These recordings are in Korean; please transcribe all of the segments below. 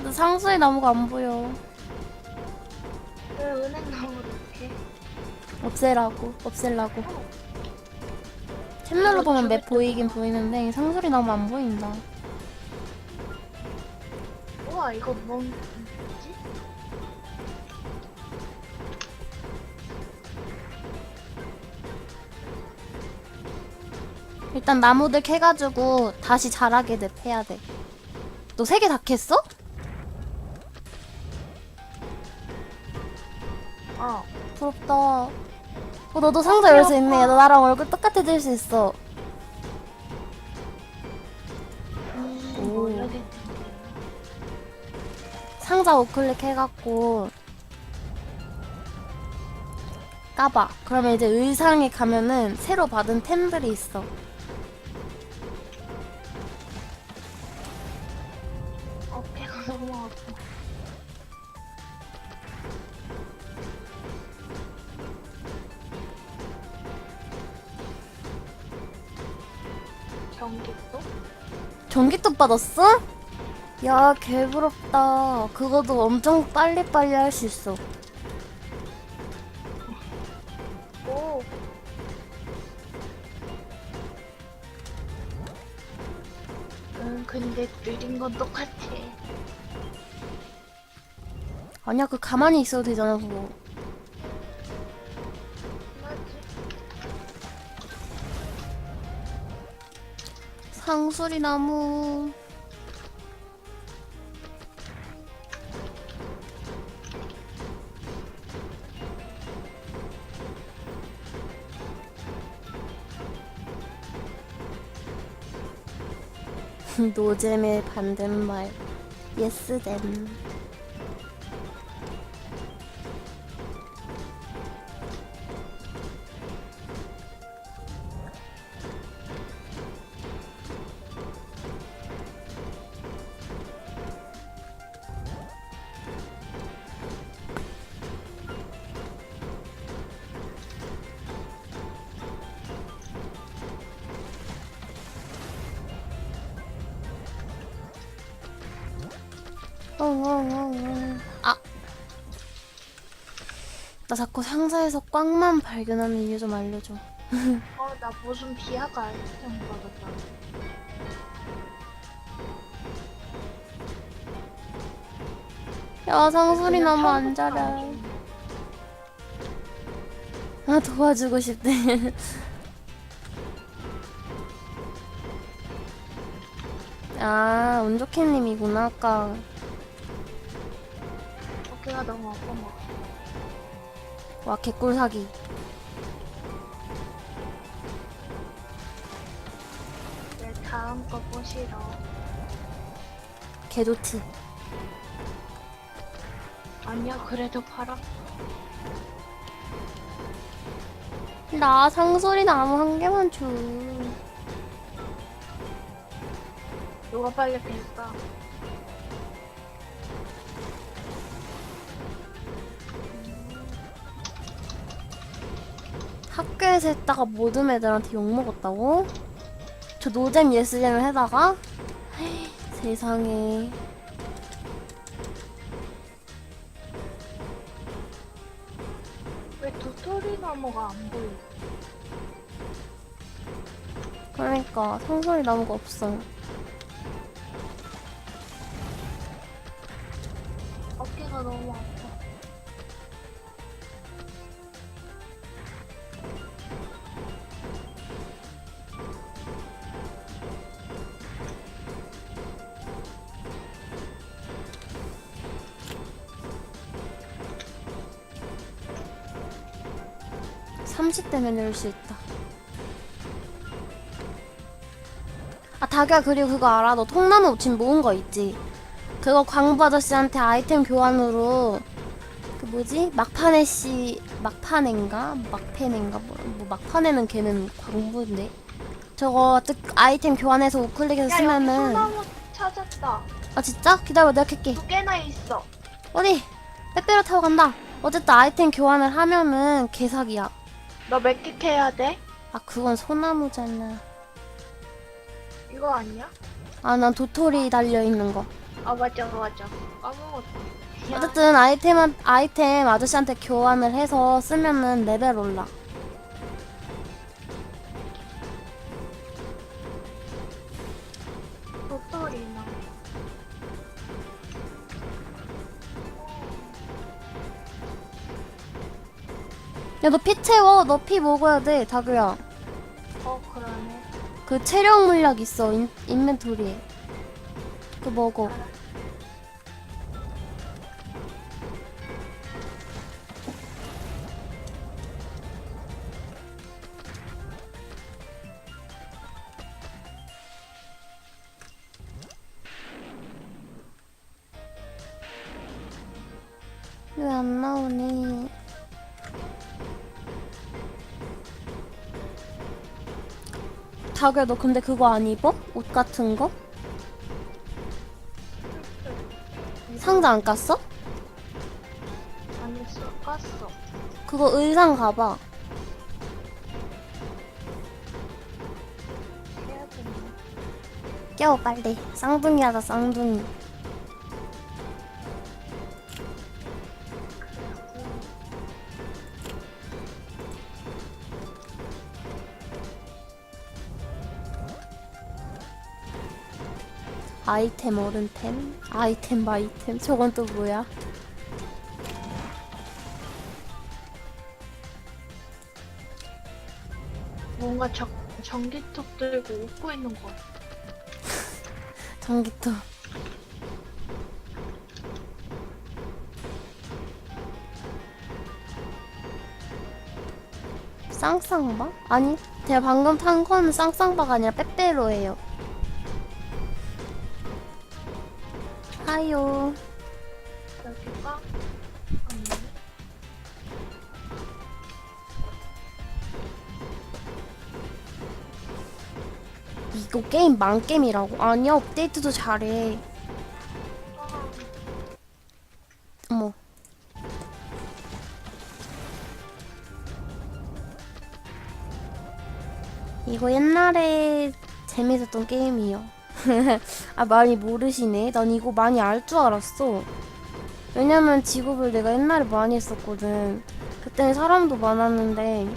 근데 상수의 나무가 안 보여. 왜 은행 나무 이렇게? 없애라고, 없애려고. 템널로 보면 맵 보이긴 보이는데 상수리 나무 안 보인다. 우와 이거 뭔지? 일단 나무들 캐가지고 다시 자라게 돼 해야 돼. 너 세 개 다 캤어? 어. 부럽다. 어, 너도 상자 열 수 있네. 너 나랑 얼굴 똑같아질 수 있어. 음, 오. 모르겠는데. 상자 우클릭 해갖고 까봐. 그러면 이제 의상에 가면은 새로 받은 템들이 있어. 받았어? 야, 개부럽다. 그거도 엄청 빨리빨리 할 수 있어. 오. 음, 근데 느린 건 똑같아. 아니야, 그 가만히 있어도 되잖아, 그거. 상수리 나무. 노잼의 반대말. 예스댐. 아. 나 자꾸 상자에서 꽝만 발견하는 이유 좀 알려줘. 어, 나 무슨 비하가 아이템 받았다. 야, 상술이 그냥 너무 안 처음부터 자라. 안. 아, 도와주고 싶대. 아, 운좋게님이구나, 아까. 너무 아파. 뭐. 와, 개꿀 사기. 내 다음 거 보시러. 개 좋지. 아니야, 그래도 팔아. 나 상소리 나무 한 개만 줘. 누가 빨리 뺄까? 학교에서 했다가 모든 애들한테 욕먹었다고? 저 노잼 예스잼을 해다가? 헤이, 세상에. 왜 도토리 나무가 안 보여? 그러니까 상소리 나무가 없어. 어 30대면 이럴 수 있다. 아, 닭야, 그리고 그거 알아? 너 통나무 지금 모은 거 있지? 그거 광부 아저씨한테 아이템 교환으로, 그 뭐지? 막판에 씨, 막판인가? 막패인가? 뭐, 뭐 막판에는 걔는 광부인데? 저거 아이템 교환해서 우클릭해서 야 여기 통나무 찾았다. 아, 진짜? 기다려, 내가 캘게. 두 개나 있어. 어디? 빼빼로 타고 간다. 어쨌든 아이템 교환을 하면은 개사기야. 너 몇 개 캐야 돼? 아, 그건 소나무잖아. 이거 아니야? 아, 난 도토리 달려 있는 거. 아 맞아 맞아 까먹었다. 야, 어쨌든 아이템 아이템 아저씨한테 교환을 해서 쓰면은 레벨 올라. 야 너 피 채워. 너 피 먹어야 돼, 다규야. 어 그러네. 그 체력 물약 있어 인, 인벤토리에. 그 먹어. 왜 안 나오니? 다규야 너 근데 그거 안 입어? 옷 같은 거? 상자 안 깠어? 아니 써 깠어. 그거 의상 가봐. 해야 되나? 깨워 빨리. 쌍둥이 하자 쌍둥이. 아이템 어른템? 아이템 마이템? 저건 또 뭐야? 뭔가 적, 전기톱 들고 웃고 있는 거. 같아. 전기톱. 쌍쌍바? 아니, 제가 방금 탄 건 쌍쌍바가 아니라 빼빼로예요. 아니 이거 게임 망게임이라고? 아니야, 업데이트도 잘해. 아, 어머. 이거 옛날에 재밌었던 게임이요. 아, 많이 모르시네. 난 이거 많이 알 줄 알았어. 왜냐면 직업을 내가 옛날에 많이 했었거든. 그때는 사람도 많았는데,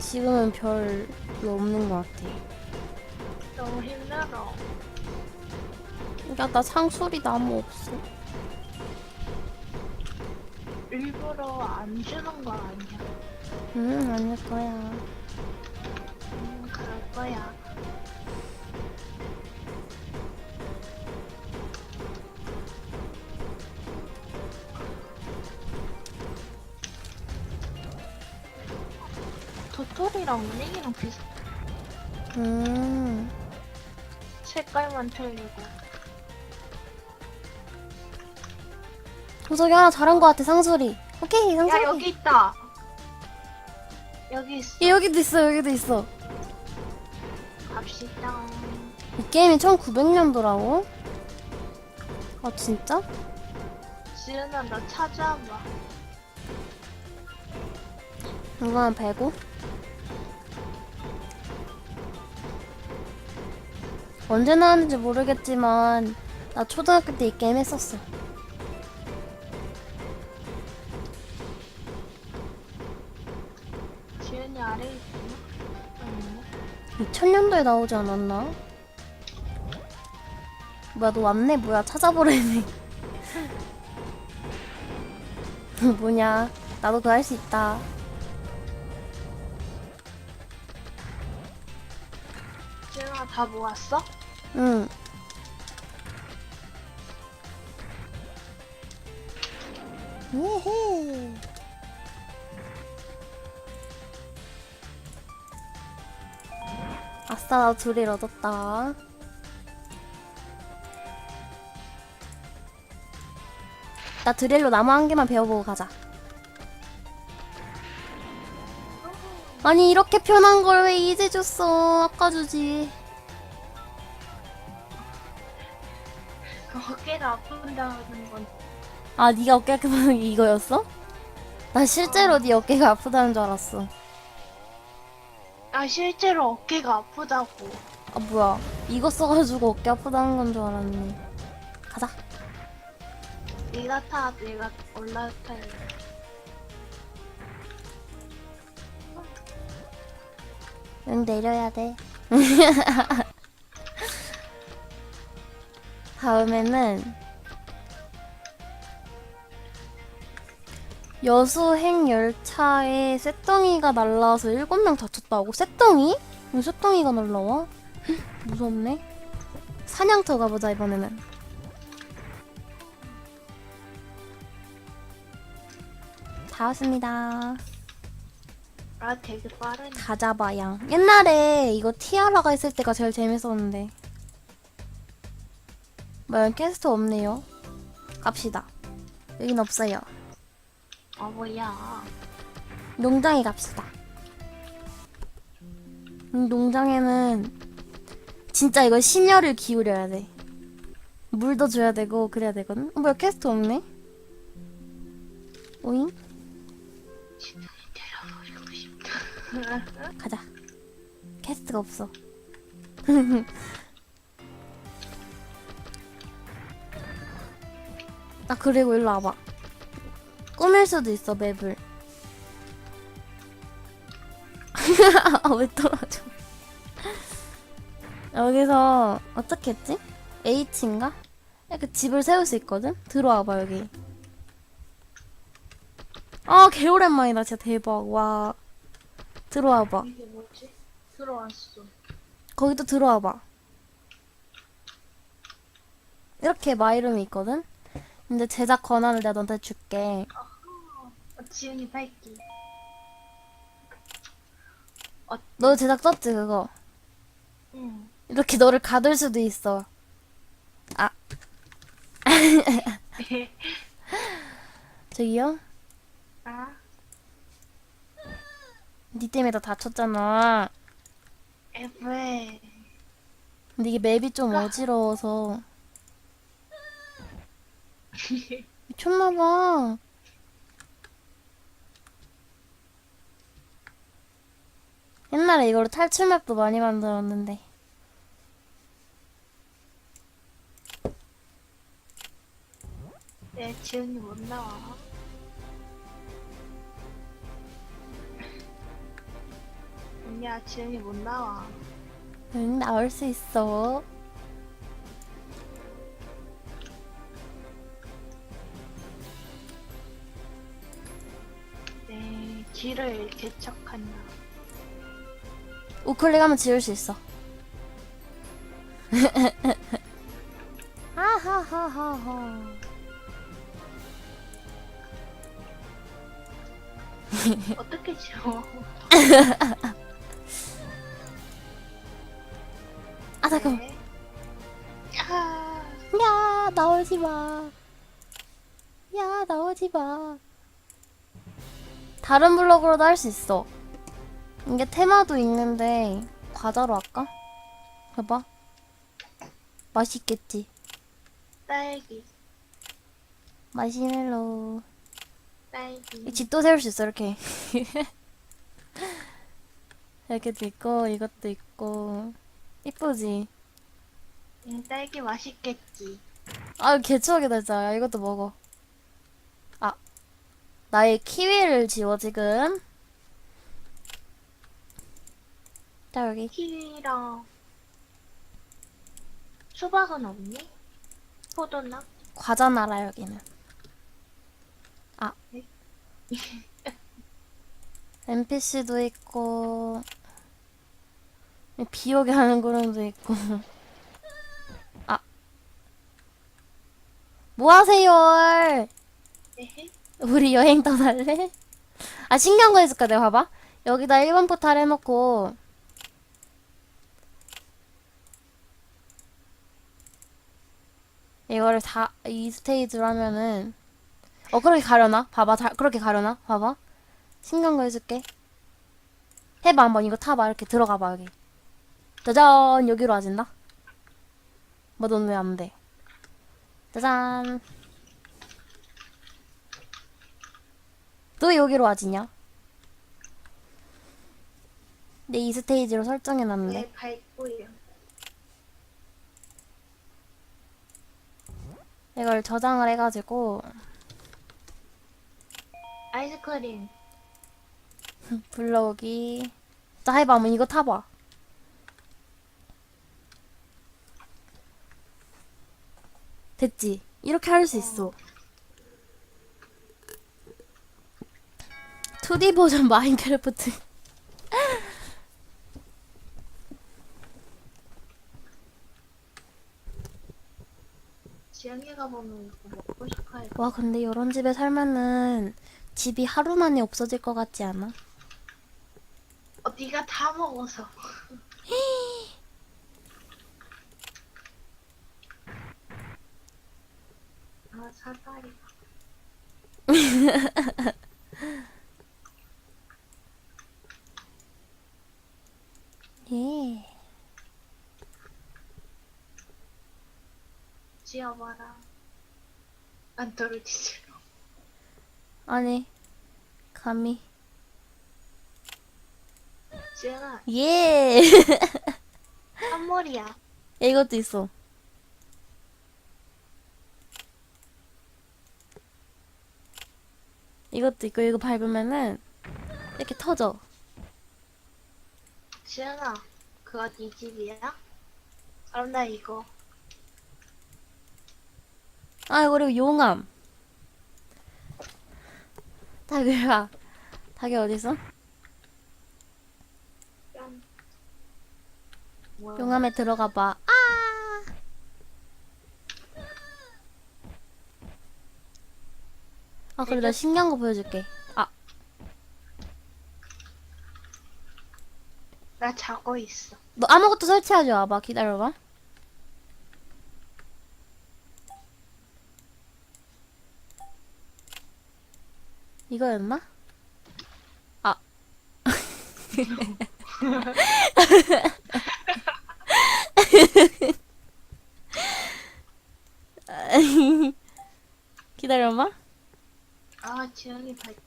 지금은 별로 없는 것 같아. 너무 힘들어. 야, 나 상술이 나무 없어. 일부러 안 주는 거 아니야? 응, 아닐 거야. 음, 그럴 거야. 스토리랑 분위기랑 비슷 음. 색깔만 틀리고 저기 하나 잘한 것 같아 상소리. 오케이 상소리. 야 여기 있다 여기 있어 얘 여기도 있어 여기도 있어. 갑시다 이 게임이 1900년도라고? 아 진짜? 지은아 나 찾아봐 이거 한 105? 언제 나왔는지 모르겠지만, 나 초등학교 때 이 게임 했었어. 지은이 아래 있구나. 아니네. 2000년도에 나오지 않았나? 뭐야, 너 왔네? 뭐야, 찾아보래네. 뭐냐, 나도 그거 할수 있다. 지은아 다 모았어? 응. 예헤. 아싸, 나 둘이 얻었다. 나 드릴로 나무 한 개만 배워보고 가자. 아니, 이렇게 편한 걸 왜 이제 줬어? 아까 주지. 아픈다는 건 아, 네가 어깨 아프다는 게 이거였어? 나 실제로 네 어깨가 아프다는 줄 알았어. 아 실제로 어깨가 아프다고 아, 뭐야. 이거 써가지고 어깨 아프다는 건 줄 알았네. 가자. 네가 타, 내가 올라타야 응, 내려야 돼. 다음에는 여수행 열차에 쇳덩이가 날라와서 일곱 명 다쳤다고? 쇳덩이? 왜 쇳덩이가 날라와? 헉, 무섭네. 사냥터 가보자 이번에는. 다 왔습니다. 아, 되게 빠르네. 다 잡아야. 옛날에 이거 티아라가 있을 때가 제일 재밌었는데. 뭐야, 캐스트 없네요. 갑시다. 여긴 없어요. 어, 뭐야. 농장에 갑시다. 음, 농장에는 진짜 이거 신혈을 기울여야 돼. 물도 줘야 되고 그래야 되거든. 어, 뭐야, 캐스트 없네? 오잉? 때려버리고 싶다. 가자. 캐스트가 없어. 아 그리고 일로 와봐. 꾸밀 수도 있어 맵을. 아, 왜 떨어져? 여기서 어떻게 했지? H인가? 이렇게 집을 세울 수 있거든? 들어와봐 여기. 아 개오랜만이다 진짜 대박 와. 들어와봐. 이게 뭐지? 들어왔어. 거기도 들어와봐. 이렇게 마이름이 있거든? 근데 제작 권한을 내가 너한테 줄게. 어, 지훈이 밝기. 너 제작 썼지, 그거? 응. 이렇게 너를 가둘 수도 있어. 아. 저기요? 아, 니 때문에 나 다쳤잖아. 에, 왜? 근데 이게 맵이 좀 어지러워서. 미쳤나봐. 옛날에 이거로 탈출맵도 많이 만들었는데. 내 지훈이 못 나와. 아니야, 지훈이 못 나와. 응, 나올 수 있어. 내 길을 개척한다. 우클릭하면 지울 수 있어. 하하하하하. 어떻게 지워? 아 잠깐만. 네. 야, 야 나오지 마. 야 나오지 마. 다른 블럭으로도 할 수 있어. 이게 테마도 있는데 과자로 할까? 봐봐. 맛있겠지. 딸기, 마시멜로. 딸기. 이 집도 세울 수 있어 이렇게. 이렇게도 있고 이것도 있고 이쁘지. 음, 딸기 맛있겠지. 아 개추억이다 진짜. 야, 이것도 먹어. 아 나의 키위를 지워 지금. 자 여기 키위랑 수박은 없니? 포도나? 과자 나라 여기는. 아 네? NPC도 있고 비 오게 하는 구름도 있고. 아. 뭐 하세요? 에헤. 우리 여행 떠날래? 아 신기한 거 해줄까 내가 봐봐 여기다 1번 포탈 해놓고 이거를 다 이 스테이지로 하면은 어 그렇게 가려나? 봐봐 다, 그렇게 가려나? 봐봐. 신기한 거 해줄게. 해봐 한번. 이거 타봐. 이렇게 들어가봐 여기. 짜잔! 여기로 와진다. 뭐 넌 왜 안 돼? 짜잔! 또 여기로 와지냐? 내 이 스테이지로 설정해놨는데. 내 밟고요. 이걸 저장을 해가지고 아이스크림. 불러오기. 자 해봐, 한번 이거 타봐. 됐지? 이렇게 할 수 있어. 2D 버전 마인크래프트. 지영이가 보면 이거 먹고 싶어 할 와, 근데 이런 집에 살면은 집이 하루 만에 없어질 것 같지 않아? 어, 네가 다 먹어서. 아, 사다리. 예. 지어봐라. 안 떨어지지. 아니, 감히. 지영아, 예. 한머리야. 야, 이것도 있어. 이것도 있고, 이거 밟으면은, 이렇게 터져. 지영아, 그거 네 집이야? 그럼 나 이거. 아, 그리고 용암. 닭이야. 닭이 어딨어? 용암에 들어가 봐. 아! 아, 그래, 나 신기한 거 보여줄게. 아, 나 자고 있어. 너 아무것도 설치하지 마봐. 기다려봐. 이거였나? 아. 기다려봐. 아, 지영이 밝기.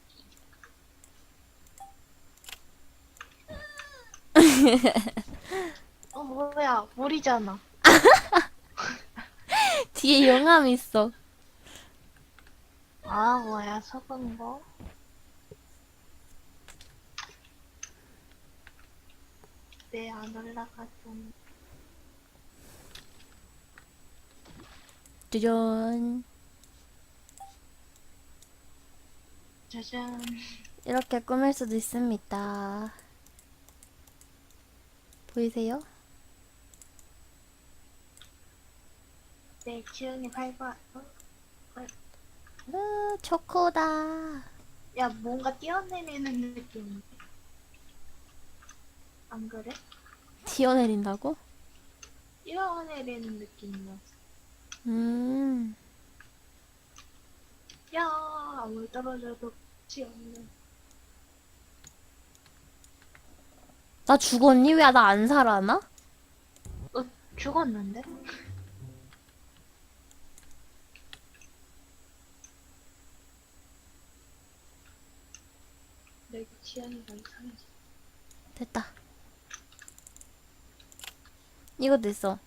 어, 뭐야. 물이잖아. 뒤에 용암 있어. 아, 뭐야. 속은 거? 네, 안 올라갔던. 짜잔. 짜잔. 이렇게 꾸밀 수도 있습니다. 보이세요? 네, 지영이 밟아. 어? 으, 초코다. 야, 뭔가 뛰어내리는 느낌. 안 그래? 튀어내린다고? 뛰어내리는 느낌이었어. 음. 야, 아무리 떨어져도 끝이 없는. 나 죽었니? 왜 나 안 살아나? 어, 죽었는데? 됐다. 이것도 있어.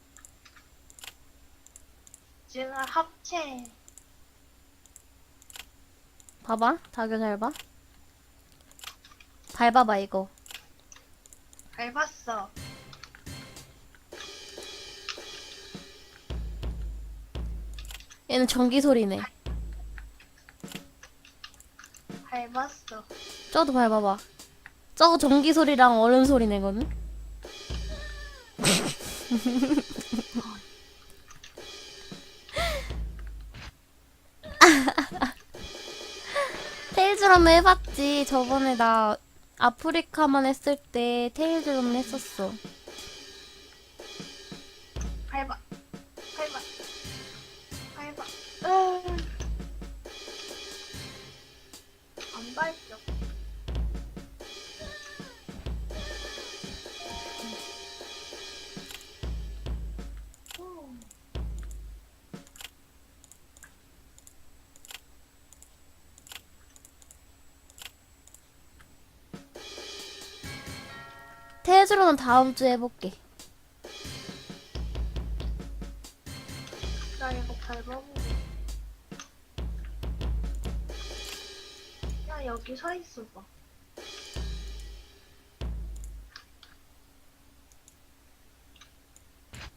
지연아 합체. 봐봐. 다교 잘 봐. 밟아봐, 이거. 밟았어. 얘는 전기 소리네. 밟았어. 저도 밟아봐. 저거 전기 소리랑 얼음 소리 내거든? 테일즈럼 해봤지. 저번에 나 아프리카만 했을 때 테일즈럼 했었어. 실수로는 다음 주에 해볼게. 나 이거 밟아보고. 야, 여기 서 있어봐.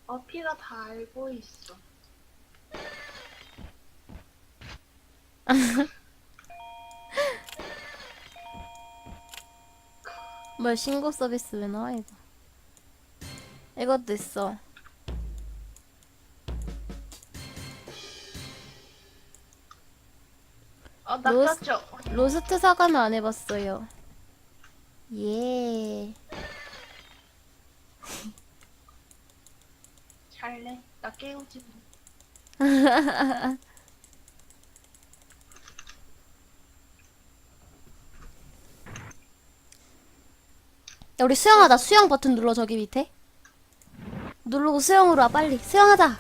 어피가 다 알고 있어. 뭐 신고 서비스 왜 나와 이거? 이것도 있어. 어, 로스- 낚였죠? 로스트 사과는 안 해봤어요. 예. 잘래. 나 깨우지 뭐. 야 우리 수영하자. 수영 버튼 눌러 저기 밑에. 누르고 수영으로 와 빨리. 수영하자.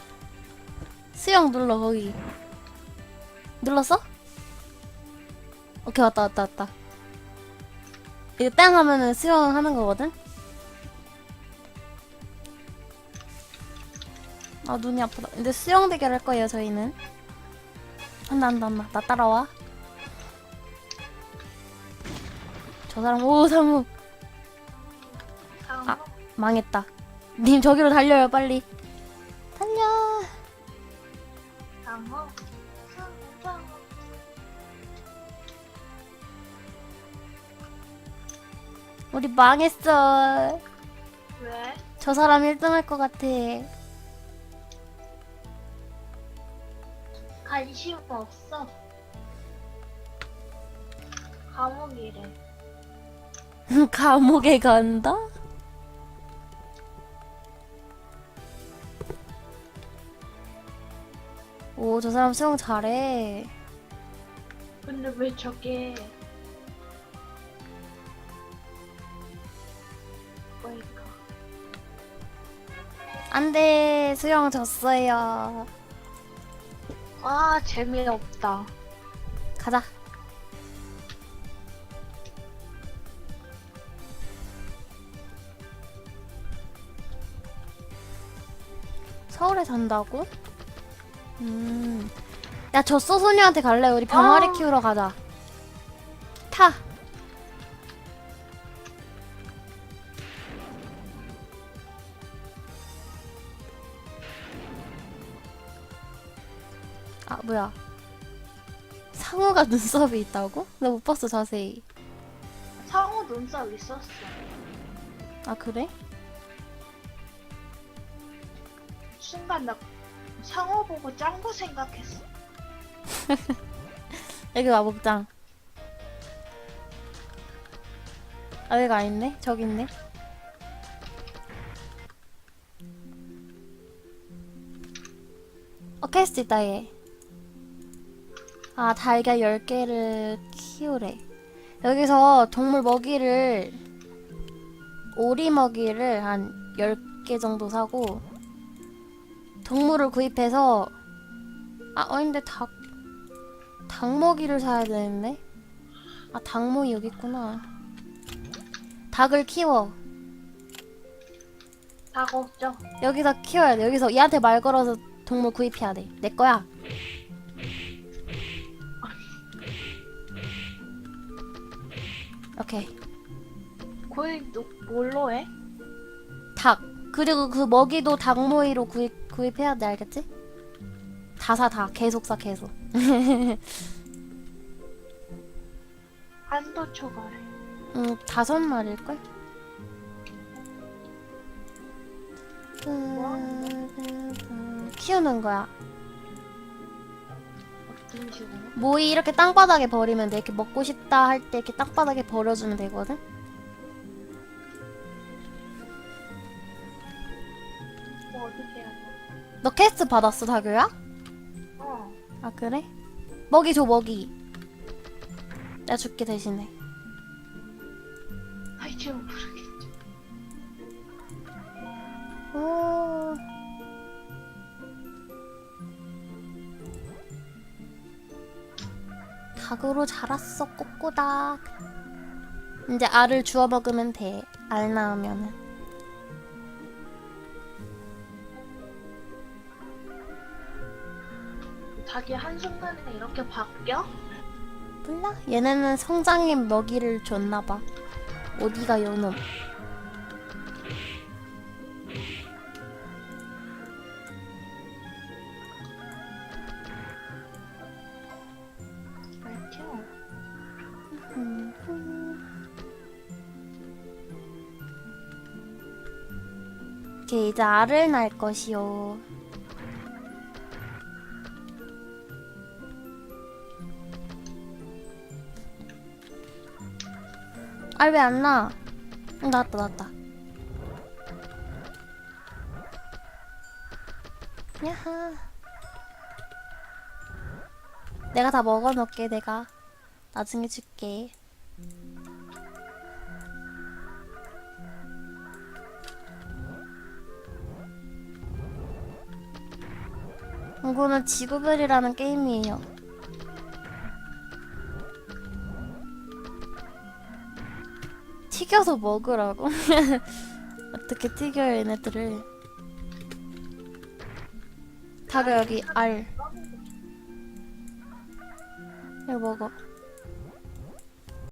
수영 눌러 거기. 눌렀어? 오케이 왔다 왔다 왔다. 이거 땅 하면은 수영하는 거거든. 아 눈이 아프다. 근데 수영 대결 할 거예요 저희는. 한다 한다 한다. 나 따라와. 저 사람 오? 아. 망했다. 님 저기로 달려요 빨리. 달려. 우리 망했어. 왜? 저 사람 1등 할 것 같아. 관심 없어. 감옥이래. 감옥에 간다? 오, 저 사람 수영 잘해. 근데 왜 저게 뭐일까? 안 돼, 수영 졌어요. 아 재미없다. 가자. 서울에 산다고? 음. 야, 졌어 소녀한테 갈래? 우리 병아리 아. 키우러 가자. 타. 아, 뭐야. 상어가 눈썹이 있다고? 나 못 봤어, 자세히. 상어 눈썹 있었어. 아, 그래? 순간 나 상어 보고 짱구 생각했어. 여기 와, 목장. 아, 여기가 아닌데? 저기 있네. 어, 캐스트 있다, 얘. 아, 달걀 10개를 키우래. 여기서 동물 먹이를, 오리 먹이를 한 10개 정도 사고, 동물을 구입해서, 아, 어, 근데 닭, 닭 먹이를 사야 되는데? 아, 닭모이 여기 있구나. 닭을 키워. 닭 없죠? 여기서 키워야 돼. 여기서 얘한테 말 걸어서 동물 구입해야 돼. 내 거야. 오케이. 노, 뭘로 해? 닭. 그리고 그 먹이도 닭모이로 구입, 구입해야 돼. 알겠지? 다 사, 다. 계속 사, 계속. 한도 초과래. 음, 다섯 마리일걸? 키우는 거야. 어떤 식으로? 모이 이렇게 땅바닥에 버리면 돼. 이렇게 먹고 싶다 할 때 이렇게 땅바닥에 버려주면 되거든. 너 캐스트 받았어, 다교야? 어. 아 그래? 먹이 줘 먹이. 내가 줄게 대신에. 아이 좀 모르겠지. 오. 닭으로 자랐어 꼬꼬닭. 이제 알을 주워 먹으면 돼. 알 나오면은. 닭이 한순간에 이렇게 바뀌어? 몰라? 얘네는 성장의 먹이를 줬나봐. 어디가 요놈? 이제 알을 낳을 것이요. 알왜안 나? 응, 나왔다 나왔다. 야하. 내가 다 먹어놓을게 내가. 나중에 줄게. 이거는 지구별이라는 게임이에요. 튀겨서 먹으라고? 어떻게 튀겨요 얘네들을? 다가 여기 알. 이거 먹어.